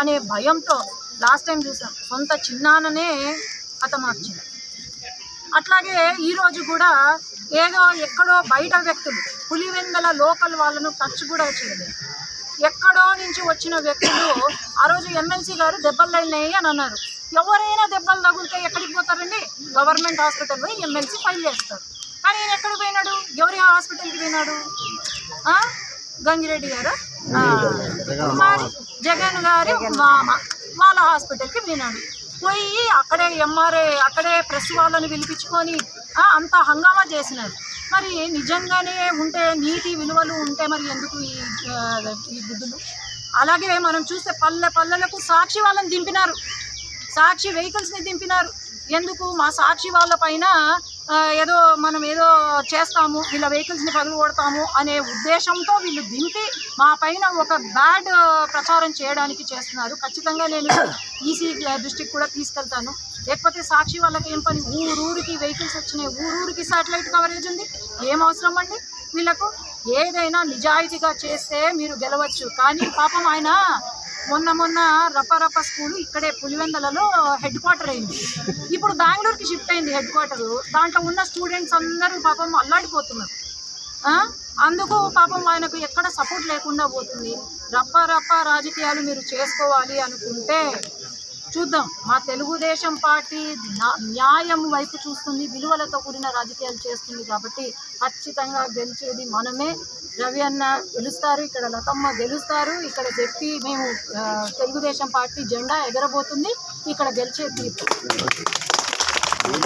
అనే భయంతో last time చూసాం. సొంత చిన్నాననే హతమార్చింది అట్లాగే ఈరోజు కూడా ఏదో ఎక్కడో బయట వ్యక్తులు పులివెందల లోకల్ వాళ్ళను టచ్ కూడా చేయలేదు. ఎక్కడో నుంచి వచ్చిన వ్యక్తులు ఆ రోజు ఎమ్మెల్సీ గారు దెబ్బలు తగిలినాయి అని అన్నారు. ఎవరైనా దెబ్బలు తగిలితే ఎక్కడికి పోతారండి? గవర్నమెంట్ హాస్పిటల్ పోయి ఎమ్మెల్సీ ఫైల్ చేస్తారు. కానీ ఈయన ఎక్కడికి పోయినాడు? ఎవరి హాస్పిటల్కి పోయినాడు? గంగిరెడ్డి గారు? జగన్ గారి మామ వాళ్ళ హాస్పిటల్కి పోయినాడు పోయి అక్కడే ఎంఆర్ఐ అక్కడే ప్రెస్ వాళ్ళని పిలిపించుకొని అంత హంగామా చేసినారు. మరి నిజంగానే ఉంటే నీతి విలువలు ఉంటే మరి ఎందుకు ఈ ఈ బుద్ధులు? అలాగే మనం చూస్తే పల్లె పల్లెలకు సాక్షి వాళ్ళని దింపినారు. సాక్షి వెహికల్స్ని దింపినారు. ఎందుకు? మా సాక్షి వాళ్ళ పైన ఏదో మనం ఏదో చేస్తాము వీళ్ళ వెహికల్స్ని పగులు కొడతాము అనే ఉద్దేశంతో వీళ్ళు దింపి మా పైన ఒక బ్యాడ్ uh, ప్రచారం చేయడానికి చేస్తున్నారు. ఖచ్చితంగా నేను ఈసీ దృష్టికి కూడా తీసుకెళ్తాను. లేకపోతే సాక్షి వాళ్ళకి ఏం పని? ఊరూరికి వెహికల్స్ వచ్చినాయి. ఊరూరికి శాటిలైట్ కవరేజ్ ఉంది. ఏం అవసరం అండి? వీళ్ళకు ఏదైనా నిజాయితీగా చేస్తే మీరు గెలవచ్చు. కానీ పాపం ఆయన మొన్న మొన్న రపరప స్కూల్ ఇక్కడే పులివెందలలో హెడ్ క్వార్టర్ అయింది. ఇప్పుడు బెంగళూరుకి షిఫ్ట్ అయింది హెడ్ క్వార్టర్ దాంట్లో ఉన్న స్టూడెంట్స్ అందరూ పాపం అల్లాడిపోతున్నారు. అందుకు పాపం ఆయనకు ఎక్కడ సపోర్ట్ లేకుండా పోతుంది. రప్ప రప్ప రాజకీయాలు మీరు చేసుకోవాలి అనుకుంటే చూద్దాం. మా తెలుగుదేశం పార్టీ నా- న్యాయం వైపు చూస్తుంది విలువలతో కూడిన రాజకీయాలు చేస్తుంది కాబట్టి ఖచ్చితంగా గెలిచేది మనమే. రవి అన్న గెలుస్తారు ఇక్కడ లతమ్మ గెలుస్తారు. ఇక్కడ చెప్పి మేము తెలుగుదేశం పార్టీ జెండా ఎగరబోతుంది. ఇక్కడ గెలిచే తీర్పు